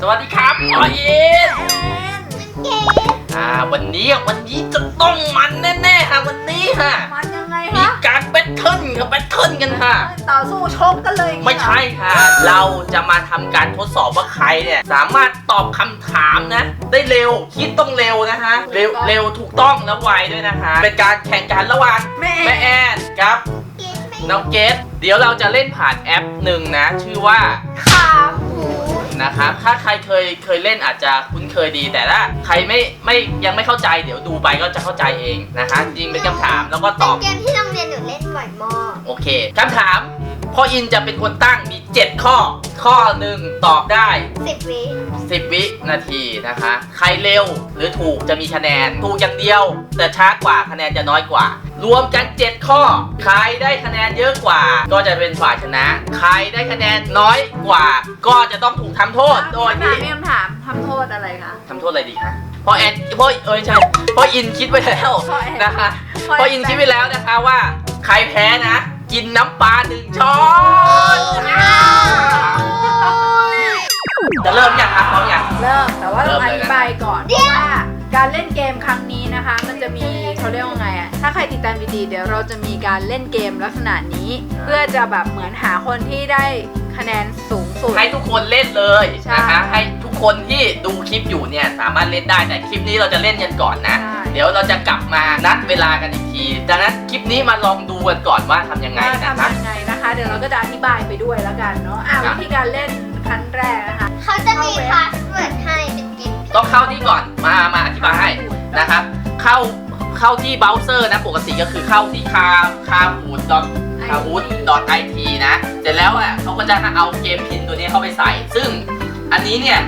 สวัสดีครับหมออินเก๋อ่าวันนี้วันนี้จะต้องมันแน่ๆค่ะวันนี้ฮะมันยังไงมีคะการแบทเทิลกับแบทเทิลกันค่ะต่อสู้ชกกันเลยอย่างไม่งี้เหรอใช่ค่ะ เราจะมาทำการทดสอบว่าใครเนี่ยสามารถตอบคำถามนะ ได้เร็วคิดต้องเร็วนะคะเร็วเร็วถูกต้องและไวด้วยนะคะ เป็นการแข่งขันระหว่าง แม่แม่แอนครับน้องเกดเดี๋ยวเราจะเล่นผ่านแอปหนึ่งนะ ชื่อว่า ขาหมู นะครับถ้าใครเคยเคยเล่นอาจจะคุ้นเคยดี แต่ถ้าใครไม่ไม่ยังไม่เข้าใจเดี๋ยวดูไปก็จะเข้าใจเองนะคะจริงเป็นคำถามแล้วก็ตอบเกมที่โรงเรียนหนูเล่นบ่อยมาก โอเคคำถาม พ่ออินจะเป็นคนตั้งมี 7 ข้อ ข้อหนึ่งตอบได้ สิบวิ10 วินาทีนะคะ ใครเร็วหรือถูกจะมีคะแนน ถูกอย่างเดียว แต่ช้ากว่าคะแนนจะน้อยกว่า รวมกัน 7 ข้อ ใครได้คะแนนเยอะกว่า ก็จะเป็นฝ่ายชนะ ใครได้คะแนนน้อยกว่า ก็จะต้องถูกทำโทษโดยคำถาที่มมีคำถามทำโทษอะไรคะ ทำโทษอะไรดีคะพ่อแอนพ่อเอ้ยใช่พ่ออินคิดไว้แล้วพ่อแอนนะคะพ่อแอนพ่ออินคิดไว้แล้วนะคะว่า ใครแพ้นะ กินน้ำปลาหนึ่งช้อนจะเริ่มยังครับพร้อมยัง เริ่มแต่ว่าต้องเริ่อมเลยนะธิบายก่อนเพราะว่าการเล่นเกมครั้งนี้นะคะ มันจะมีเขาเรียกว่าไงอะถ้าใครติดตามดีๆเดี๋ยวเราจะมีการเล่นเกมลักษณะนี้ เพื่อจะแบบเหมือนหาคนที่ได้คะแนนสูงสุด ให้ทุกคนเล่นเลยใช่นะคะให้ทุก คนที่ดูคลิปอยู่เนี่ยสามารถเล่นได้แต่คลิปนี้เราจะเล่นกันก่อนนะ ใช่ เดี๋ยวเราจะกลับมานัดเวลากันอีกทีดังนั้นคลิปนี้มาลองดูกันก่อนว่าทำยังไงว่านะทำคะยังไงนะคะ เดี๋ยวเราก็จะอธิบายไปด้วยแล้วกันเนาะอะครับวิธีการเล่นขั้นแรกนะคะ เขาจะมีพาสเวิร์ดให้เป็นเกมต้องเข้าที่ก่อนมามาอธิบายให้นะครับเข้าเข้าที่เบราว์เซอร์นะปกติก็คือเข้าที่คาคาฮูดดอทคาฮูดดอทไอทีนะ เสร็จแล้วอะเขาก็จะเอาเกมพินตัวนี้เข้าไปใส่ ซึ่งอันนี้เนี่ย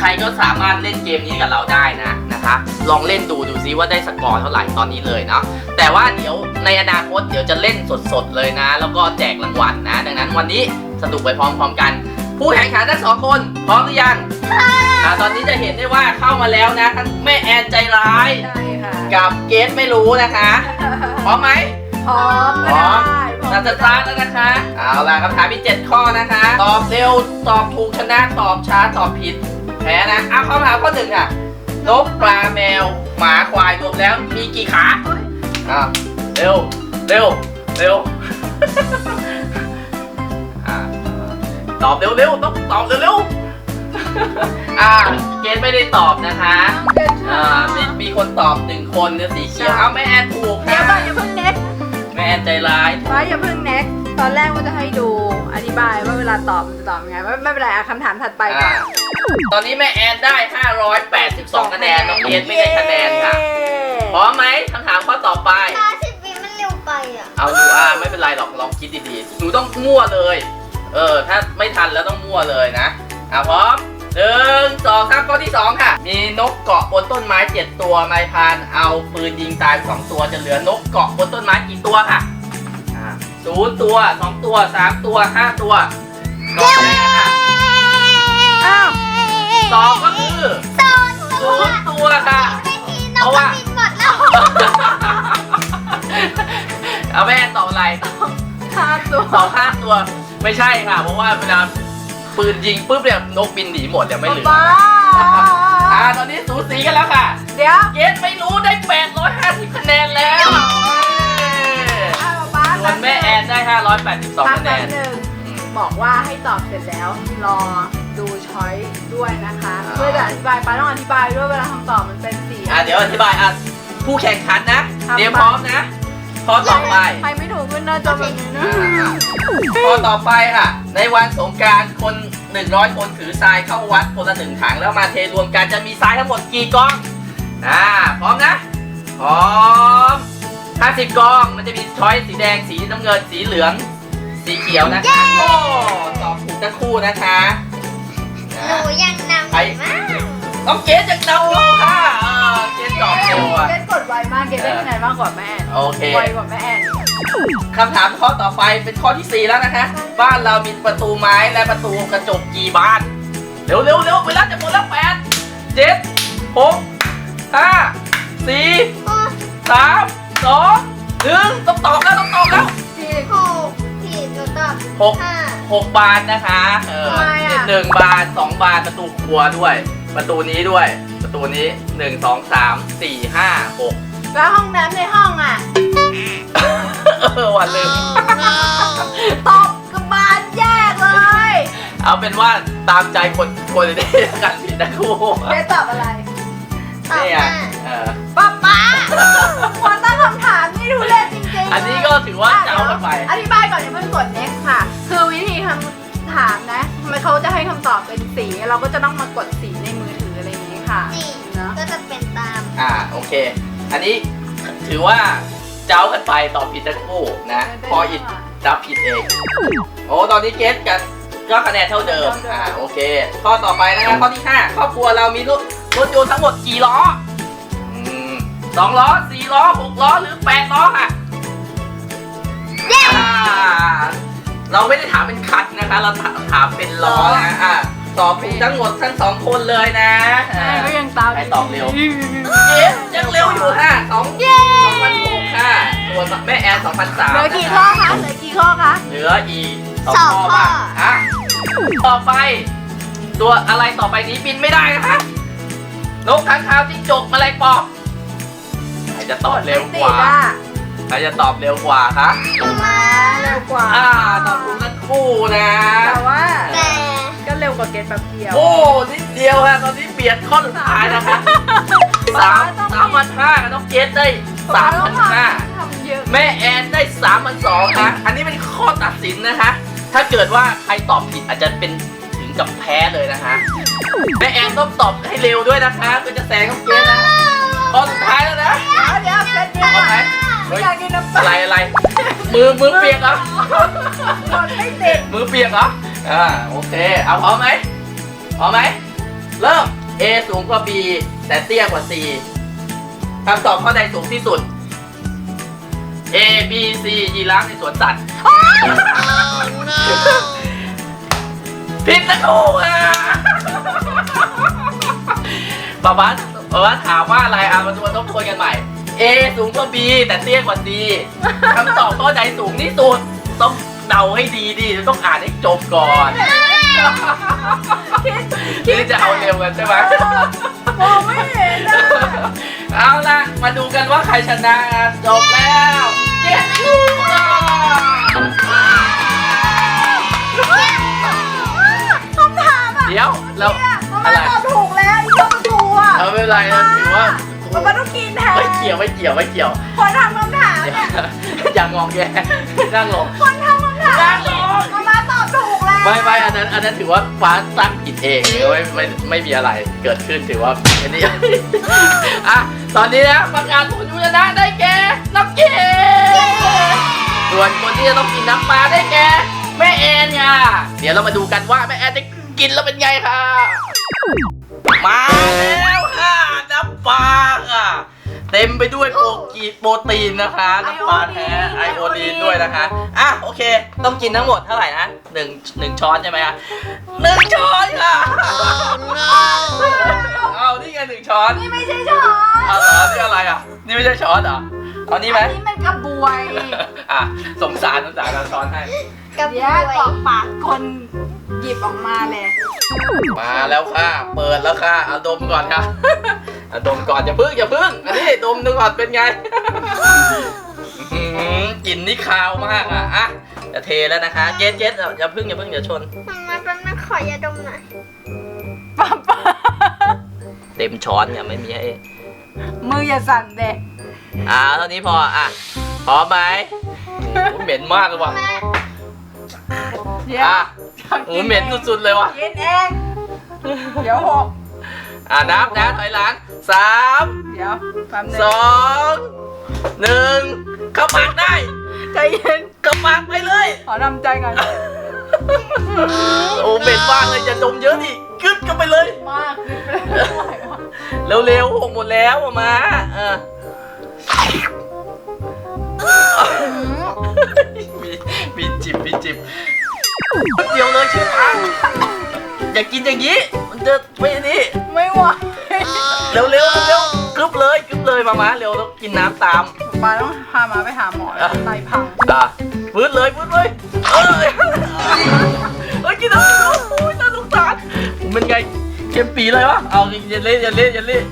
ใครก็สามารถเล่นเกมนี้กับเราได้นะนะคะ ลองเล่นดูดูซิว่าได้สกอร์เท่าไหร่ตอนนี้เลยเนาะแต่ว่าเดี๋ยวในอนาคตเดี๋ยวจะเล่นสดๆเลยนะ แล้วก็แจกรางวัลนะ ดังนั้นวันนี้สนุกไปพร้อมๆกัน ผู้แข่งขันทั้งสองคนพร้อมหรือยังอ่าตอนนี้จะเห็นได้ว่าเข้ามาแล้วนะทั้งแม่แอนใจร้ายได้ค่ะกับเกสไม่รู้นะคะพร้อมไหมพร้อมพร้อมได้พร้อเรามจะสตาร์ทแล้วนะคะ เอาล่ะคำถามมี 7 ข้อนะคะ ตอบเร็ว ตอบถูกชนะ ตอบช้า ตอบผิดแพ้นะเอาคำถามข้อหนึ่งค่ะนกปลาแมว หมาควายรวมแล้วมีกี่ขาอ่าเร็วเร็วเร็วอ่าตอบเร็วเร็วๆต้องตอบเร็วเร็วๆอ่าเกสไม่ได้ตอบนะคะอ่ามีมีคนตอบหนึ่งคนเนี่ยสีเขียวเอาแม่แอนถูกเดี๋ยวค่ะก่อนอย่าเพิ่งเน็กแม่แอนใจร้ายฟ้าอย่าเพิ่งเน็กตอนแรกว่าจะให้ดูอธิบายว่าเวลาตอบมันจะตอบยังไงไม่ไม่เป็นไรอะคำถามถัดไปก่ออ่าน ตอนนี้แม่แอนได้ 582 คะแนน น้องเกดไม่ได้คะแนนค่ะ พร้อมไหมคำถามข้อต่อไปพาสิบวิมันเร็วไปอะ เอาดูอ่าไม่เป็นไรหรอกลองคิดดีๆ หนูต้องมั่วเลย เออ ถ้าไม่ทันแล้วต้องมั่วเลยนะ อะพร้อมหนึ่งสองสามข้อที่สองค่ะ มีนกเกาะบนต้นไม้เจ็ดตัวนายพรานเอาปืนยิงตายสองตัวจะเหลือนกเกาะบนต้นไม้กี่ตัวค่ะอ่าศูนย์ตัวสองตัวสามตัวห้าตัวตอบแรกค่ะ อ้าว ตอบก็คือโซนศูนย์ตัวค่ะไม่ทีนเพกราะก็ว่าบินหมดแล้วเอาแม่ตอบอะไรห้าตัวตอบห้าตัว ไม่ใช่ค่ะ เพราะว่าเวลาปืนยิงปุ๊บเนี่ยนกบินหนีหมดเนี่ยไม่เหลือบ้าอ่าตอนนี้สูสีกันแล้วค่ะ เดี๋ยวเกสไม่รู้ได้ 850คะแนนแล้วอ้าวป้าส่วนแม่แอนได้ 582คะแนแป๊นบนึงอืมบอกว่าให้ตอบเสร็จแล้ว รอ ดูช้อยด้วยนะคะอ่า เพื่อจะอธิบายป้าต้องอธิบายด้วยเวลาคำตอบมันเป็นสี่อะเดี๋ยวอธิบายอะผู้แข่งขันนะครับเตรียมพร้อมนะข้อต่อไป ใครไม่ถูกขึ้นหน้าจอแบบนี้นะข้อต่อไปค่ะ ในวันสงกรารคน 100 คนถือทรายเข้าวัดคนละหนึ่งถังแล้วมาเทรวมกันจะมีทรายทั้งหมดกี่กองอ่าพร้อมนะพร้อม 50 กองมันจะมีช้อยสีแดงสีน้ำเงินสีเหลือง สีเขียวนะคะโอ้ตอบถูกทั้งคู่นะคะ หนูยังนำอยู่มากต้องเกสจากเราค่ะเออเกสตอบเร็วอะ เกดกดไวมาก เกดได้คะแนนมากกว่าแม่โอเค ไวกว่าแม่แอนคำถามข้อต่อไปเป็นข้อที่ 4 แล้วนะคะ บ้านเรามีประตูไม้และประตูกระจกกี่บานเร็วเร็วเร็วเวลาจะหมดแล้วแปดเจ็ดหกห้าสี่โอ้สามสองหนึ่งต้องตอบแล้วต้องตอบแล้ว สี่หก ผิดหนูตอบหก ห้า6บานนะคะ เออทำไมอะ หนึ่งบานสองบานประตูครัวด้วย ประตูนี้ด้วย ประตูนี้หนึ่งสองสามสี่ห้าหกแล้วห้องน้ำในห้องอะเออวันลืม ตบกับบานแยกเลย เอาเป็นว่าตามใจคนคนนี้กันผิดนะครูเจ๊ตอบอะไรตอบนี่มาอะเออป๊าป๊าคนตั้งคำถามนี่ดูเล่นจริงๆอันนี้ก็ถือว่าเจ้ากันไปอธิบายก่อนอย่าเพิ่งกด next ค่ะคือวิธีคำ ถามนะทำไมเขาจะให้คำตอบเป็นสี เราก็จะต้องมากดสีในมือถืออะไรอย่างนี้ค่ะจริงเนอะ ก็จะเป็นตาม อ่าโอเค อันนี้ถือว่าเจ้ากันไปตอบผิดทั้งคู่นะพออิดจับผิดเอง โอ้ตอนนี้เกสกันก็คะแนนเท่าเดิมอ่าโอเค ข้อต่อไปนะครับข้อที่5ครอบครัวเรามีรถรถยนต์ทั้งหมดกี่ล้ออืมสองล้อสี่ล้อหกล้อหรือแปดล้อค่ะอ่า เราไม่ได้ถามเป็นคันนะคะ เราถามถามเป็นล้อนะอ่าตอบถูกทั้งหมดทั้งสองคนเลยนะอ่าก็ยังตามใครตอบเร็วเกสยังเร็วอยู่ค่ะสองสองพันหกค่ะส่วนแม่แอนสองพันสามเหลือกี่ข้อคะเหลือกี่ข้อคะเหลืออีกสองข้อบ้างอะต่อไป ตัวอะไรต่อไปนี้บินไม่ได้นะคะนกค้างคาวจิ้งจกแมลงปอใครจะตอบเร็วกว่าไม่ติดอะ ใครจะตอบเร็วกว่าคะมาเร็วกว่าอ่าตอบถูกทั้งคู่นะ แต่ว่าแต่ก็เร็วกว่าเกตแป๊บเดียว โอ้นิดเดียวฮะตอนนี้เปลี่ยนข้อสุดท้ายนะคะสามสามพันห้าน้องเกสได้สามพันห้าทำเยอะแม่แอนได้สามพันสองนะอันนี้เป็นข้อตัดสินนะคะ ถ้าเกิดว่าใครตอบผิดอาจจะเป็นถึงกับแพ้เลยนะคะแม่แอนต้องตอบให้เร็วด้วยนะคะเพื่อจะแซงน้องเกสนะข้อสุดท้ายแล้วนะเดี๋ยวเดี๋ยวเกตเดียว มือมือเปียกเหรอกดไม่ติดมือเปียกเหรออ่าโอเค เอาพร้อมไหมพร้อมไหมเริ่ม A สูงกว่า B แต่เตี้ยกว่า C คำตอบข้อใดสูงที่สุด A B C ยีราฟในสวนสัตว์ผิดนะครูอะป๊าป๊าป๊าป๊าถามว่าอะไรอะมาทวนทบทวนกันใหม่ A สูงกว่า B แต่เตี้ยกว่า C คำตอบข้อใดสูงที่สุดต้องเดาให้ดีดิต้องอ่านให้จบก่อนนี่จะเอาเร็วกันใช่ไหมมองไม่เห็นอะเอาล่ะมาดูกันว่าใครชนะจบแล้วเย้ลูกอะคำถามอะเดี๋ยวเราเนี่ยมันมาตอบถูกแล้วอีกต้องถูกอะเอาไม่เป็นไรนะถือว่า มันมาต้องกินแทนไม่เกี่ยวไม่เกี่ยวไม่เกี่ยวคนทำคำถามอย่าเนี่ยอย่างงองแงนั่งลงคนทำคำถามนั่งลงมันมาตอบถูกแล้วไม่ไม่อันนั้นอันนั้นถือว่าฟ้าตั้งผิดเองไม่ไม่ไม่มีอะไรเกิดขึ้นถือว่าอันนี้อะตอนนี้นะประกาศผลผู้ชนะได้แก่น้องเกดส่วนคนที่จะต้องกินน้ำปลาได้แก่แม่แอนค่ะเดี๋ยวเรามาดูกันว่าแม่แอนจะกินแล้วเป็นไงค่ะมาแล้วค่ะน้ำปลาค่ะเต็มไปด้วยโปรกีโปรตีนนะคะน้ำปลาแท้ไอโอดีนด้วยนะคะอะโอเค ต้องกินทั้งหมดเท่าไหร่นะหนึ่งหนึ่งช้อนใช่ไหมคะหนึ่งช้อนค่ะเอานี่ไงหนึ่งช้อนนี่ไม่ใช่ช้อนเอาเหรอนี่อะไรอะนี่ไม่ใช่ช้อนเหรอเอานี่ไหมอันนี้มันกระบวยอะสงสารสงสารเราช้อนให้กระบเดี๋ยววยกรอกปากคนหยิบออกมาเลยมาแล้วค่ะ เปิดแล้วค่ะเอาดมก่อนค่ะเอาดมก่อนอย่าพึ่งอย่าพึ่งอันนี้ดมดูก่อนเป็นไงอื้อหือกลิ่นนี่คาวมากอะอะจะเทแล้วนะคะเย็ดเย็ดอย่าพึ่งอย่าพึ่งอย่าชน มาแป๊บนึงขอยาดมหน่อยป้าป้าเต็มช้อนเนี่ยไม่มีให้มืออย่าสั่นเด็กอ่าเท่านี้พออะพร้อมไหมโอ้โหเหม็นมากเลยว่ะแม่เดี๋ยวอะโอ้โหเหม็นสุดๆเลยว่ะ กินเอง เดี๋ยวหก อะนับนะถอยหลังสามเดี๋ยวแป๊บนึสงองหนึ่งเข้าปากได้ใจเย็น เข้าปากไปเลย ขอนำใจก่อนโอ้เหม็นมากเลยอย่าดมเยอะดิกึดกันไปเลย มากขึ้นไปเลยไม่ไหวว่ะเร็วๆหกหมดแล้วอะมาเออมีมีจิบมีจิบเดียวเลยชื่อปังอย่ากินอย่างนี้ มันจะไม่นี่ ไม่ไหวเร็วๆเร็วเร็วกรึบเลยกรึบเลยมามาเร็วแล้วกินน้ำตามป้าต้องพามาไปหาหมอแล้วไตพังอะฟื้นเลยฟื้นเลยเอ้ยน่าสงโอ้ยน่าสงสารผมเป็นไงเกมปีเลยวะเอาอย่าเล่นอย่าเล่นอย่าเล่น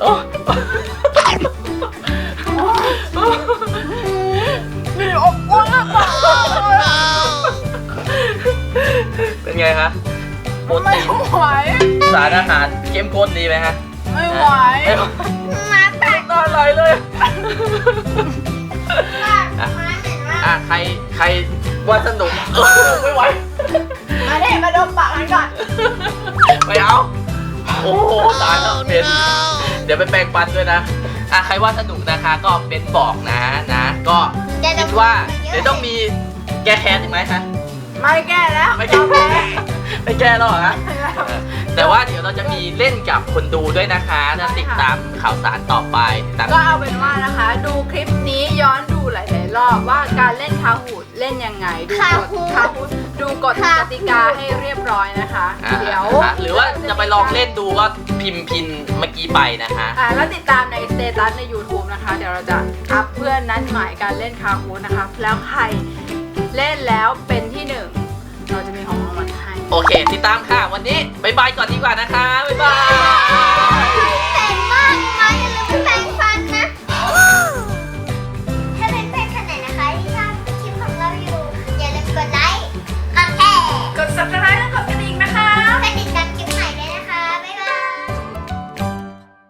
โอ้นี่อบอ้วนมากเป็นไงคะโปรไม่ตีนไหว สารอาหารเข้มข้นดีไหมฮะไม่ไหวไม่ไหวมาปากตาไหลเลยปากมาเหม็นมากอะใครใครว่าสนุกเออไม่ไหว มาเด้มาดมปากกันก่อน ไม่เอา โอ้โหตายแล้วเป็นเดี๋ยวไปแปรงฟันด้วยนะอะใครว่าสนุกนะคะก็เป็นบอกนะนะ ก็คิดว่าเดี๋ยวต้องมีแก้แค้นอีกไหมคะไม่แก้แล้วไม่แก้ไม่แก้แล้วเหรอฮะ แต่ว่าเดี๋ยวเราจะมีเล่นกับคนดูด้วยนะคะถ้าติดตามข่าวสารต่อไปติดตามก็เอาเป็นว่านะคะ ดูคลิปนี้ย้อนดูหลายๆรอบว่าการเล่นคาหูดเล่นยังไงดูกฎคาหูดดูกฎกติกาให้เรียบร้อยนะคะ อ่าเดี๋ยวนะคะหรือว่าจะไปลองเล่นดูก็พิมพ์พินเมื่อกี้ไปนะคะ อ่าแล้วติดตามในสเตตัสใน YouTube นะคะ เดี๋ยวเราจะอัพเพื่อนนัดหมายการเล่นคาฮูดนะคะ แล้วใครเล่นแล้วเป็นที่หนึ่ง โอเคติดตามค่ะวันนี้บายบายก่อนดีกว่านะคะบายบาย